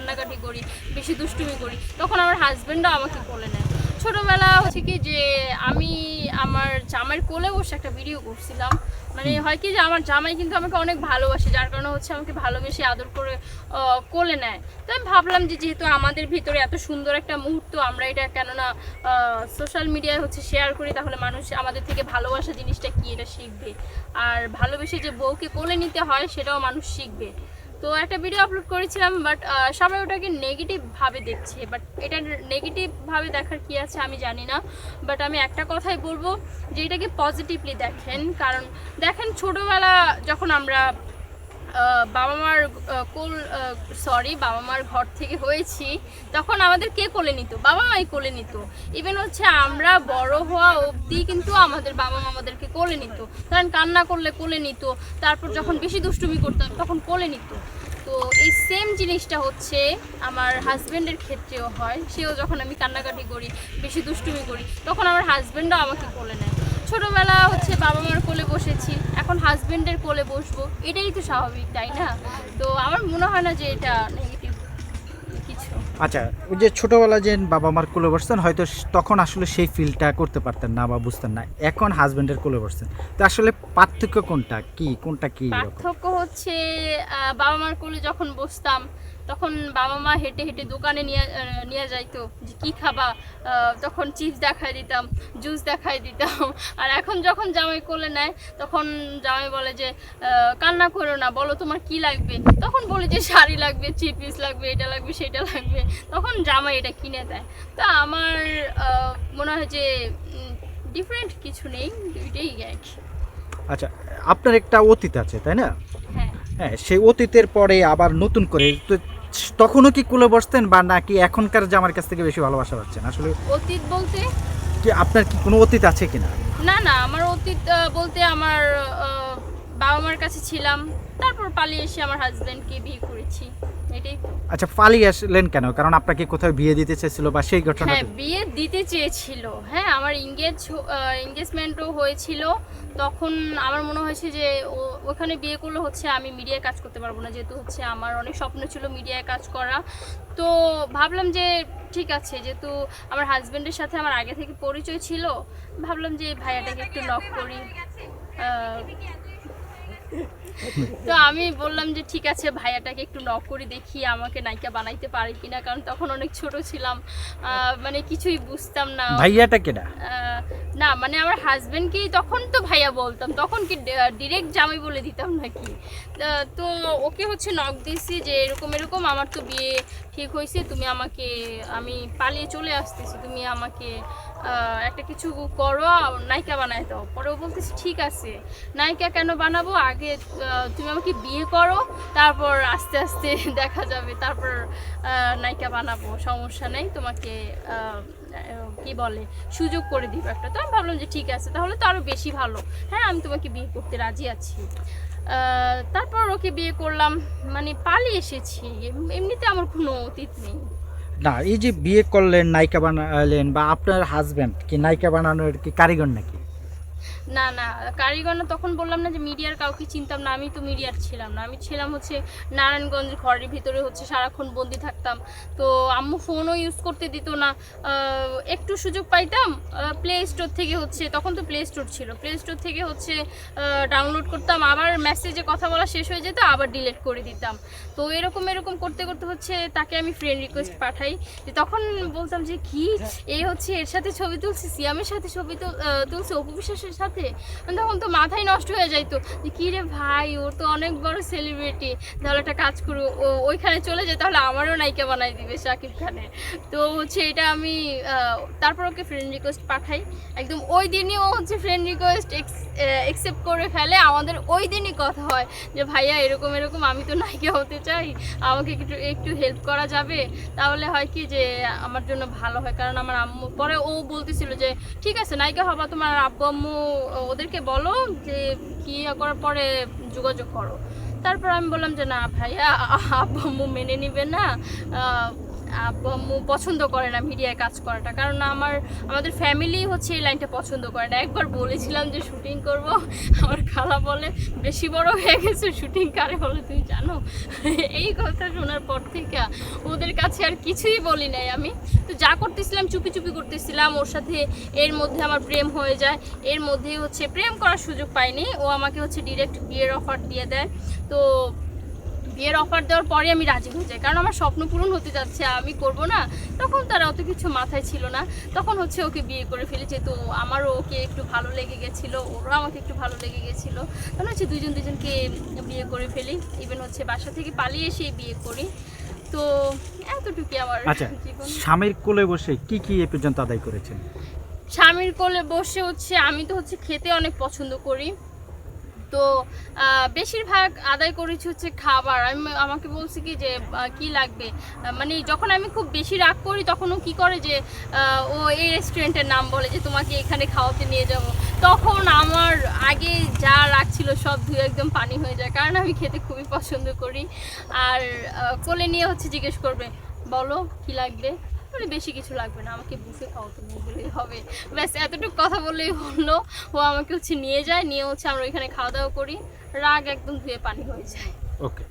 কান্নাকাটি করি, বেশি দুষ্টুমি করি, তখন আমার হাজব্যান্ডও আমাকে কোলে নেয়। ছোটোবেলা হচ্ছে কি যে আমি আমার জামাইয়ের কোলে বসে একটা ভিডিও করছিলাম। মানে হয় কি যে আমার জামাই কিন্তু আমাকে অনেক ভালোবাসে, যার কারণে হচ্ছে আমাকে ভালোবেসে আদর করে কোলে নেয়। তো আমি ভাবলাম যে যেহেতু আমাদের ভিতরে এত সুন্দর একটা মুহূর্ত, আমরা এটা কেননা সোশ্যাল মিডিয়ায় হচ্ছে শেয়ার করি, তাহলে মানুষ আমাদের থেকে ভালোবাসা জিনিসটা কি এটা শিখবে। আর ভালোবেসে যে বউকে কোলে নিতে হয়, সেটাও মানুষ শিখবে। তো একটা ভিডিও আপলোড করেছিলাম বাট সবাই ওটাকে নেগেটিভভাবে দেখছে। বাট এটা নেগেটিভভাবে দেখার কি আছে আমি জানি না। বাট আমি একটা কথাই বলব, যে এটাকে পজিটিভলি দেখেন। কারণ দেখেন ছোটোবেলা যখন আমরা বাবা মার কোল সরি বাবা মার ঘর থেকে হয়েছি। তখন আমাদের কে কোলে নিত? বাবা মাই কোলে নিত। ইভেন হচ্ছে আমরা বড় হওয়া অবধি কিন্তু আমাদের বাবা মা আমাদেরকে কোলে নিত। কারণ কান্না করলে কোলে নিত, তারপর যখন বেশি দুষ্টুমি করতাম তখন কোলে নিত। তো এই সেম জিনিসটা হচ্ছে আমার হাজব্যান্ডের ক্ষেত্রেও হয়। সেও যখন আমি কান্নাকাটি করি, বেশি দুষ্টুমি করি, তখন আমার হাজব্যান্ডও আমাকে কোলে নেয়। ছোটবেলা হচ্ছে বাবা মার কোলে বসেছি এখন হাজবেন্ডের কোলে বসবো এটাই তো স্বাভাবিক তাই না? তো আমার মনে হয় না যে এটা নেগেটিভ কিছু। আচ্ছা ওই যে ছোটবেলা যে বাবা মার কোলে বসতেন হয়তো তখন আসলে সেই ফিলটা করতে পারতেন না বা বুঝতেন না এখন হাজবেন্ডের কোলে বসতেন তো আসলে পার্থক্য কোনটা? কি? কোনটা কি পার্থক্য হচ্ছে বাবা মার কোলে যখন বসতাম তখন বাবা মা হেঁটে হেঁটে দোকানে নিয়ে নিয়ে যাইতো যে কী খাবা? তখন চিপস দেখাই দিতাম, জুস দেখাই দিতাম। আর এখন যখন জামাই কোলে নেয়, তখন জামাই বলে যে কান্না করো না, বলো তোমার কি লাগবে? তখন বলি যে, শাড়ি লাগবে, চিপিস লাগবে, এটা লাগবে, সেটা লাগবে। তখন জামাই এটা কিনে দেয়। তা আমার মনে হয় যে ডিফারেন্ট কিছু নেই, দুইটাই এক আচ্ছা আপনার একটা অতীত আছে, তাই না? হ্যাঁ সেই অতীতের পরে আবার নতুন করে। তো তখনও কি কুলে বসতেন বা নাকি এখনকার জামার কাছ থেকে বেশি ভালোবাসা পাচ্ছেন? আসলে অতীত বলতে? কি আপনার কি কোনো অতীত আছে কিনা? না না আমার অতীত বলতে আমার বাবা মার কাছে ছিলাম তারপর পালিয়ে এসে আমার হাজবেন্ডকে বিয়ে করেছি। এটাই আচ্ছা পালিয়ে আসলেন কেন? কারণ আপনাকে কোথাও বিয়ে দিতে চেয়েছিল বা সেই ঘটনা হ্যাঁ বিয়ে দিতে চেয়েছিল। হ্যাঁ আমার ইংগেজ এঙ্গেজমেন্টও হয়েছিল। তখন আমার মনে হয়েছে যে ও- ওখানে বিয়ে করলে হচ্ছে আমি মিডিয়ায় কাজ করতে পারব না। যেহেতু হচ্ছে আমার অনেক স্বপ্ন ছিল মিডিয়ায় কাজ করা। তো ভাবলাম যে ঠিক আছে যেহেতু আমার হাজবেন্ডের সাথে আমার আগে থেকে পরিচয় ছিল ভাবলাম যে ভাইয়াটাকে একটু নক করি। তো আমি বললাম যে ঠিক আছে ভাইয়াটাকে একটু নক করে দেখি আমাকে নায়িকা বানাইতে পারে কিনা। কারণ তখন অনেক ছোট ছিলাম। মানে কিছুই বুঝতাম না। ভাইয়াটা কেডা? না মানে আমার হাজবেন্ডকেই তখন তো ভাইয়া বলতাম। তখন কি ডিরেক্ট জামাই বলে দিতাম নাকি? তো ওকে হচ্ছে নক দিয়েছি যে এরকম এরকম আমার তো বিয়ে ঠিক হয়েছে। তুমি আমাকে আমি পালিয়ে চলে আসতেছি। তুমি আমাকে একটা কিছু করো, নায়িকা বানাই দাও। পরে ও বলতেছে, ঠিক আছে। নায়িকা কেন বানাবো? আগে তুমি আমাকে বিয়ে করো, তারপর আস্তে আস্তে দেখা যাবে, তারপর নায়িকা বানাবো। সমস্যা নেই, তোমাকে কি বলে, সুযোগ করে দিব একটা। তো আমি ভাবলাম যে, ঠিক আছে, তাহলে তো আরও বেশি ভালো। হ্যাঁ আমি তোমাকে বিয়ে করতে রাজি আছি। তারপর ওকে বিয়ে করলাম। মানে পালিয়ে এসেছি। এমনিতে আমার কোনো অতীত নেই। না, এই যে বিয়ে করলেন, নায়িকা বানালেন বা আপনার হাজব্যান্ড কি নায়িকা বানানোর কি কারিগর নাকি? না না কারিগর না তখন বললাম না যে মিডিয়ার কাউকে চিনতাম না আমি তো মিডিয়ার ছিলাম না। আমি ছিলাম হচ্ছে নারায়ণগঞ্জ ঘরের ভিতরে হচ্ছে সারাক্ষণ বন্দি থাকতাম। তো আম্মু ফোনও ইউজ করতে দিত না। একটু সুযোগ পাইতাম প্লে স্টোর থেকে হচ্ছে তখন তো প্লে স্টোর ছিল। প্লে স্টোর থেকে হচ্ছে ডাউনলোড করতাম আবার মেসেজে কথা বলা শেষ হয়ে যেত আবার ডিলিট করে দিতাম। তো এরকম এরকম করতে করতে হচ্ছে তাকে আমি ফ্রেন্ড রিকোয়েস্ট পাঠাই। যে তখন বলতাম যে কি? এই হচ্ছে এর সাথে ছবি তুলছে সিয়ামের সাথে ছবি তো তুলছে অপু বিশ্বাসের সাথে তখন তো মাথায় নষ্ট হয়ে যাইতো যে কী রে ভাই ও তো অনেক বড় সেলিব্রিটি তাহলে একটা কাজ করো, ও ওইখানে চলে যায়, তাহলে আমারও নায়িকা বানাই দিবে শাকিব খানে তো হচ্ছে এটা আমি তারপর ওকে ফ্রেন্ড রিকোয়েস্ট পাঠাই। একদম ওই দিনই ও হচ্ছে ফ্রেন্ড রিকোয়েস্ট অ্যাকসেপ্ট করে ফেলে। আমাদের ওই দিনই কথা হয় যে, ভাইয়া, এরকম এরকম, আমি তো নায়িকা হতে চাই। আমাকে একটু একটু হেল্প করা যাবে? তাহলে হয় কি যে, আমার জন্য ভালো হয়। কারণ আমার আম্মু, পরে ও বলতেছিল যে, ঠিক আছে, নায়িকা হবা তোমার আব্বু আম্মু ওদেরকে বলো যে কি করার পরে যোগাযোগ করো। তারপর আমি বললাম যে, না ভাইয়া আব্বু মেনে নিবে না। পছন্দ করে না মিডিয়ায় কাজ করাটা। কারণ আমার, আমাদের ফ্যামিলি হচ্ছে এই লাইনটা পছন্দ করে না। একবার বলেছিলাম যে শুটিং করব, আমার খালা বলে, বেশি বড় হয়ে গেছে শুটিং কারে বলে তুই জানো? এই কথা শোনার পর থেকে ওদের কাছে আর কিছুই বলি নাই আমি। তো যা করতেছিলাম, চুপি চুপি করতেছিলাম, ওর সাথে এর মধ্যে আমার প্রেম হয়ে যায়। এর মধ্যে হচ্ছে প্রেম করার সুযোগ পাইনি। ও আমাকে হচ্ছে ডিরেক্ট বিয়ের অফার দিয়ে দেয়। তো বিয়ের অফার দেওয়ার পরে আমি রাজি হয়ে যাই। কারণ আমার স্বপ্ন পূরণ হতে যাচ্ছে আমি করব না। তখন তার অত কিছু মাথায় ছিল না। তখন হচ্ছে ওকে বিয়ে করে ফেলি যেহেতু আমারও ওকে একটু ভালো লেগে গেছিল ওরও আমাকে একটু ভালো লেগে গেছিল। তখন হচ্ছে দুজন দুজনকে বিয়ে করে ফেলি। ইভেন হচ্ছে বাসা থেকে পালিয়ে এসে বিয়ে করি। তো এতটুকুই আমার আচ্ছা স্বামীর কোলে বসে কি কি এ পর্যন্ত আদায় করেছেন? স্বামীর কোলে বসে হচ্ছে আমি তো হচ্ছে খেতে অনেক পছন্দ করি। তো বেশিরভাগ আদায় করেছি হচ্ছে খাবার। আমি আমাকে বলছি কি যে কি লাগবে? মানে যখন আমি খুব বেশি রাগ করি তখন ও কী করে যে ও এই রেস্টুরেন্টের নাম বলে যে, তোমাকে এখানে খাওয়াতে নিয়ে যাব। তখন আমার আগে যা রাগ ছিল সব ধুয়ে একদম পানি হয়ে যায়। কারণ আমি খেতে খুবই পছন্দ করি। আর কোলে নিয়ে হচ্ছে জিজ্ঞেস করবে, বলো, কি লাগবে? মানে বেশি কিছু লাগবে না, আমাকে বুফে খাওয়াতে নিয়ে গেলেই হবে। ব্যাস, এতটুকু কথা বললেই হলো। ও আমাকে হচ্ছে নিয়ে যায়, নিয়ে হচ্ছে আমরা ওইখানে খাওয়া দাওয়া করি। রাগ একদম ধুয়ে পানি হয়ে যায়। ওকে